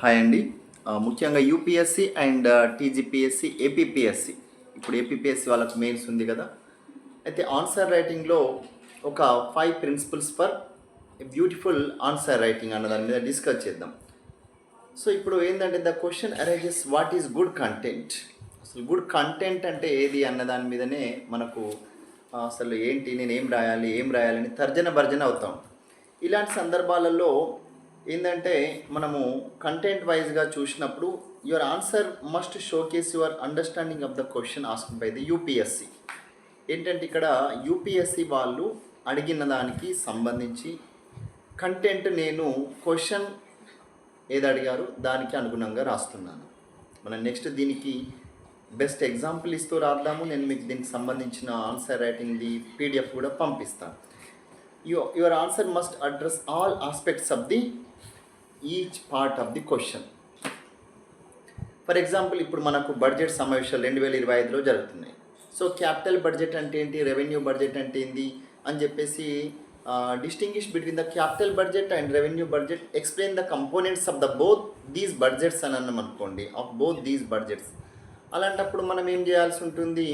Hi అండి. ముఖ్యంగా UPSC and TGPSC APPSC. ఇప్పుడు ఏపీపీఎస్సి వాళ్ళకి మెయిన్స్ ఉంది కదా. అయితే ఆన్సర్ రైటింగ్లో ఒక five principles for beautiful answer writing అన్న దాని మీద డిస్కస్ చేద్దాం. సో ఇప్పుడు ఏంటంటే the question arises what is good content? అసలు గుడ్ కంటెంట్ అంటే ఏది అన్న దాని మీదనే మనకు అసలు ఏంటి నేను ఏం రాయాలి ఏం రాయాలని తర్జన భర్జన అవుతాం. ఇలాంటి సందర్భాలలో ఏంటంటే మనము కంటెంట్ వైజ్గా చూసినప్పుడు your answer must showcase your understanding of the question ask by the UPSC ఏంటంటే ఇక్కడ యూపీఎస్సి వాళ్ళు అడిగిన దానికి సంబంధించి కంటెంట్ నేను క్వశ్చన్ ఏది అడిగారు దానికి అనుగుణంగా రాస్తున్నాను. మనం నెక్స్ట్ దీనికి బెస్ట్ ఎగ్జాంపుల్ ఇస్తూ రాద్దాము. నేను మీకు దీనికి సంబంధించిన ఆన్సర్ రైటింగ్ది పీడిఎఫ్ కూడా పంపిస్తాను. You your answer must address all aspects of the each part of the question for example ఇప్పుడు మనకు బడ్జెట్ సమావేశాలు రెండు వేల ఇరవై ఐదులో జరుగుతున్నాయి. సో క్యాపిటల్ బడ్జెట్ అంటే ఏంటి? రెవెన్యూ బడ్జెట్ అంటే ఏంటి అని చెప్పేసి distinguish between the capital budget and revenue budget explain the components of the both these budgets అని అన్నాం అనుకోండి ఆఫ్ బోత్ దీస్ బడ్జెట్స్ అలాంటప్పుడు మనం ఏం చేయాల్సి ఉంటుంది?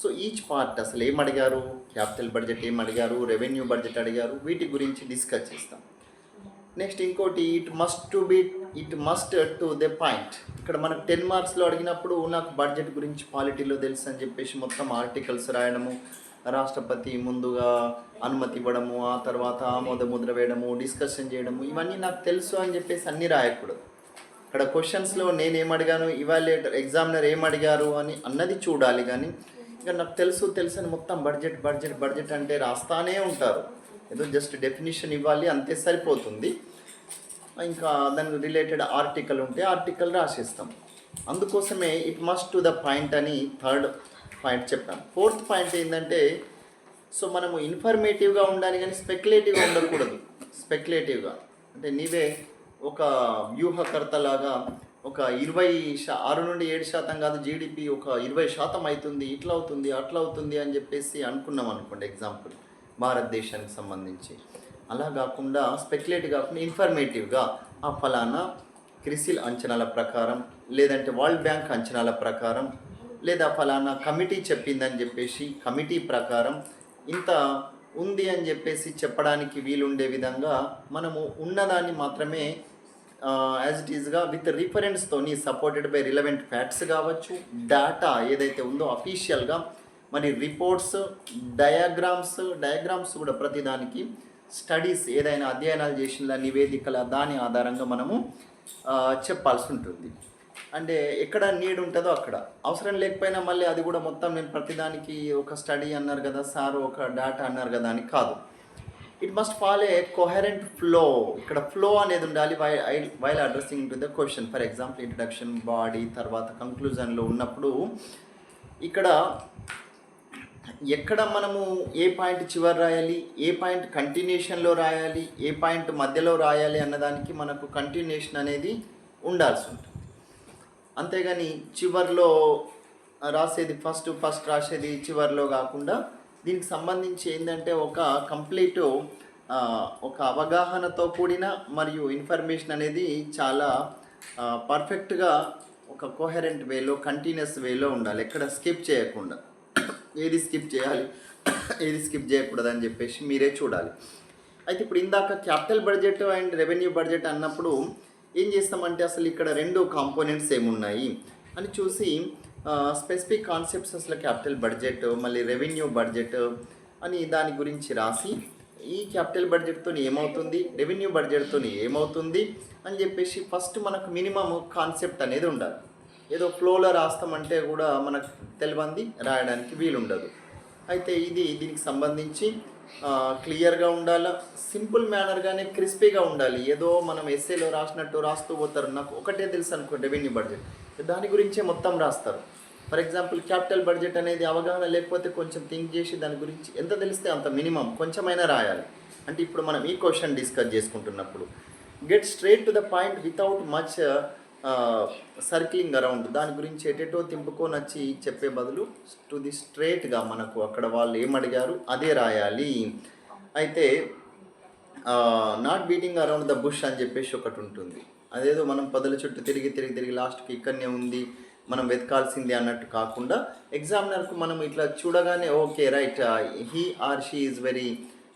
సో ఈచ్ పార్ట్ అసలు ఏం అడిగారు? క్యాపిటల్ బడ్జెట్ ఏం అడిగారు? రెవెన్యూ బడ్జెట్ అడిగారు? వీటి గురించి డిస్కస్ చేస్తాం. నెక్స్ట్ ఇంకోటి it must to be it must to the point. ఇక్కడ మనకు టెన్ మార్క్స్లో అడిగినప్పుడు నాకు బడ్జెట్ గురించి పాలిటీలో తెలుసు అని చెప్పేసి మొత్తం ఆర్టికల్స్ రాయడము రాష్ట్రపతి ముందుగా అనుమతి ఇవ్వడము ఆ తర్వాత ఆమోద ముద్ర వేయడము డిస్కషన్ చేయడము ఇవన్నీ నాకు తెలుసు అని చెప్పేసి అన్నీ రాయకూడదు. ఇక్కడ క్వశ్చన్స్లో నేను ఏం అడిగాను? ఇవాల్యుయేటర్ ఎగ్జామినర్ ఏం అడిగారు అని అన్నది చూడాలి కానీ ఇక నాకు తెలుసు తెలుసు అని మొత్తం బడ్జెట్ బడ్జెట్ బడ్జెట్ అంటే రాస్తానే ఉంటారు. ఏదో జస్ట్ డెఫినేషన్ ఇవ్వాలి అంతే సరిపోతుంది. ఇంకా దానికి రిలేటెడ్ ఆర్టికల్ ఉంటే ఆర్టికల్ రాసేస్తాం. అందుకోసమే it must to the point అని థర్డ్ పాయింట్ చెప్పాను ఫోర్త్ పాయింట్ ఏంటంటే సో మనము ఇన్ఫర్మేటివ్గా ఉండాలి కానీ స్పెక్యులేటివ్గా ఉండకూడదు. స్పెక్యులేటివ్గా అంటే నీవే ఒక వ్యూహకర్త లాగా ఒక ఇరవై శా ఆరు నుండి ఏడు శాతం కాదు జీడిపి ఒక ఇరవై శాతం అవుతుంది ఇట్లా అవుతుంది అట్లా అవుతుంది అని చెప్పేసి అనుకున్నాం అనుకోండి ఎగ్జాంపుల్ భారతదేశానికి సంబంధించి. అలా కాకుండా స్పెక్యులేట్ కాకుండా ఇన్ఫర్మేటివ్గా ఆ ఫలానా క్రిసిల్ అంచనాల ప్రకారం లేదంటే వరల్డ్ బ్యాంక్ అంచనాల ప్రకారం లేదా ఫలానా కమిటీ చెప్పిందని చెప్పేసి కమిటీ ప్రకారం ఇంత ఉంది అని చెప్పేసి చెప్పడానికి వీలుండే విధంగా మనము ఉన్నదాన్ని మాత్రమే యాజ్ ఇట్ ఈస్గా విత్ రిఫరెన్స్తోని సపోర్టెడ్ బై రిలవెంట్ ఫ్యాక్ట్స్ కావచ్చు డేటా ఏదైతే ఉందో అఫీషియల్గా మరి రిపోర్ట్స్ డయాగ్రామ్స్ డయాగ్రామ్స్ కూడా ప్రతిదానికి స్టడీస్ ఏదైనా అధ్యయనాలు చేసిన నివేదికల దాని ఆధారంగా మనము చెప్పాల్సి ఉంటుంది. అంటే ఎక్కడ నీడ్ ఉంటుందో అక్కడ. అవసరం లేకపోయినా మళ్ళీ అది కూడా మొత్తం నేను ప్రతిదానికి ఒక స్టడీ అన్నారు కదా సార్ ఒక డేటా అన్నారు కదా అని కాదు. It must follow a coherent flow ఇక్కడ ఫ్లో అనేది ఉండాలి why while addressing to the question for example introduction body తర్వాత కంక్లూజన్లో ఉన్నప్పుడు ఇక్కడ ఎక్కడ మనము ఏ పాయింట్ చివరి రాయాలి ఏ పాయింట్ కంటిన్యూషన్లో రాయాలి ఏ పాయింట్ మధ్యలో రాయాలి అన్నదానికి మనకు కంటిన్యూషన్ అనేది ఉండాల్సి ఉంటుంది. అంతేగాని చివర్లో రాసేది ఫస్ట్ ఫస్ట్ రాసేది చివర్లో కాకుండా దీనికి సంబంధించి ఏంటంటే ఒక కంప్లీట్ ఒక అవగాహనతో కూడిన మరియు ఇన్ఫర్మేషన్ అనేది చాలా పర్ఫెక్ట్గా ఒక కోహరెంట్ వేలో కంటిన్యూస్ వేలో ఉండాలి. ఎక్కడ స్కిప్ చేయకుండా. ఏది స్కిప్ చేయాలి? ఏది స్కిప్ చేయకూడదు అని చెప్పేసి మీరే చూడాలి. అయితే ఇప్పుడు ఇందాక capital budget and revenue budget అన్నప్పుడు ఏం చేస్తామంటే అసలు ఇక్కడ రెండు కాంపోనెంట్స్ ఏమున్నాయి అని చూసి స్పెసిఫిక్ కాన్సెప్ట్స్ అసలు క్యాపిటల్ బడ్జెట్ మళ్ళీ రెవెన్యూ బడ్జెట్ అని దాని గురించి రాసి ఈ క్యాపిటల్ బడ్జెట్తో ఏమవుతుంది రెవెన్యూ బడ్జెట్తో ఏమవుతుంది అని చెప్పేసి ఫస్ట్ మనకు మినిమం కాన్సెప్ట్ అనేది ఉండాలి. ఏదో ఫ్లోలో రాస్తామంటే కూడా మనకు తెలియంది రాయడానికి వీలుండదు. అయితే ఇది దీనికి సంబంధించి క్లియర్గా ఉండాలి సింపుల్ మేనర్గానే క్రిస్పీగా ఉండాలి. ఏదో మనం ఎస్ఏలో రాసినట్టు రాస్తూ పోతారు. నాకు ఒకటే తెలుసు అనుకో రెవెన్యూ బడ్జెట్ దాని గురించే మొత్తం రాస్తారు. ఫర్ ఎగ్జాంపుల్ క్యాపిటల్ బడ్జెట్ అనేది అవగాహన లేకపోతే కొంచెం థింక్ చేసి దాని గురించి ఎంత తెలిస్తే అంత మినిమం కొంచెమైనా రాయాలి. అంటే ఇప్పుడు మనం ఈ క్వశ్చన్ డిస్కస్ చేసుకుంటున్నప్పుడు get straight to the point without much circling around దాని గురించి ఎటెటో తింపుకొని వచ్చి చెప్పే బదులు టు ది స్ట్రేట్గా మనకు అక్కడ వాళ్ళు ఏం అడిగారు అదే రాయాలి. అయితే not beating around the bush అని చెప్పేసి ఒకటి ఉంటుంది. అదేదో మనం పదుల చుట్టూ తిరిగి తిరిగి తిరిగి లాస్ట్కి ఇక్కడనే ఉంది. మనం వెతకాల్సిందే అన్నట్టు కాకుండా ఎగ్జామినర్కు మనం ఇట్లా చూడగానే okay right he or she is very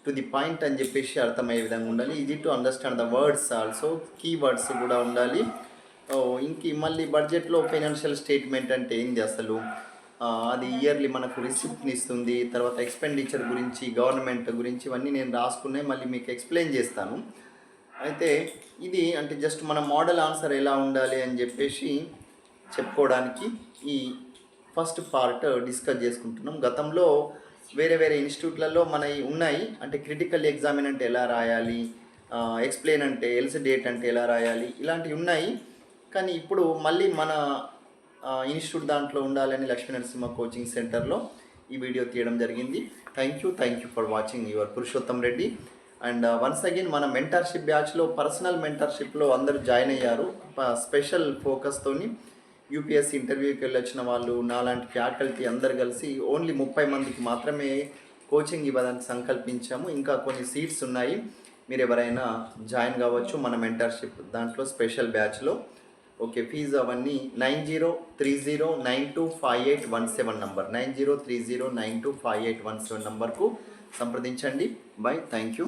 to the point అని చెప్పేసి అర్థమయ్యే విధంగా ఉండాలి. Easy to understand the words also key words కూడా ఉండాలి. ఓ, ఇంక మళ్ళీ బడ్జెట్లో ఫైనాన్షియల్ స్టేట్మెంట్ అంటే ఏంది అసలు? అది ఇయర్లీ మనకు రిసిప్ట్ని ఇస్తుంది. తర్వాత ఎక్స్పెండిచర్ గురించి గవర్నమెంట్ గురించి ఇవన్నీ నేను రాసుకునే మళ్ళీ మీకు ఎక్స్ప్లెయిన్ చేస్తాను. అయితే ఇది అంటే జస్ట్ మన మోడల్ ఆన్సర్ ఎలా ఉండాలి అని చెప్పేసి చెప్పుకోవడానికి ఈ ఫస్ట్ పార్ట్ డిస్కస్ చేసుకుంటున్నాం. గతంలో వేరే వేరే ఇన్స్టిట్యూట్లలో మన ఉన్నాయి. అంటే క్రిటికల్ ఎగ్జామిన్ అంటే ఎలా రాయాలి ఎక్స్ప్లెయిన్ అంటే ఎల్స్ డేట్ అంటే ఎలా రాయాలి ఇలాంటివి ఉన్నాయి. కానీ ఇప్పుడు మళ్ళీ మన ఇన్స్టిట్యూట్ దాంట్లో ఉండాలని లక్ష్మీ నరసింహ కోచింగ్ సెంటర్లో ఈ వీడియో తీయడం జరిగింది. Thank you thank you for watching your Purushottam Reddy and once again మన మెంటర్షిప్ బ్యాచ్లో పర్సనల్ మెంటర్షిప్లో అందరూ జాయిన్ అయ్యారు. స్పెషల్ ఫోకస్తోని యూపీఎస్సీ ఇంటర్వ్యూకి వెళ్ళి వచ్చిన వాళ్ళు నాలాంటి ఫ్యాకల్టీ అందరు కలిసి ఓన్లీ ముప్పై మందికి మాత్రమే కోచింగ్ ఇవ్వడానికి సంకల్పించాము. ఇంకా కొన్ని సీట్స్ ఉన్నాయి. మీరు ఎవరైనా జాయిన్ కావచ్చు మన మెంటర్షిప్ దాంట్లో స్పెషల్ బ్యాచ్లో. ఓకే ఫీజు అవన్నీ nine zero three zero nine two five eight one seven number. Nine zero three zero nine two five eight one seven నంబర్కు సంప్రదించండి. Bye thank you.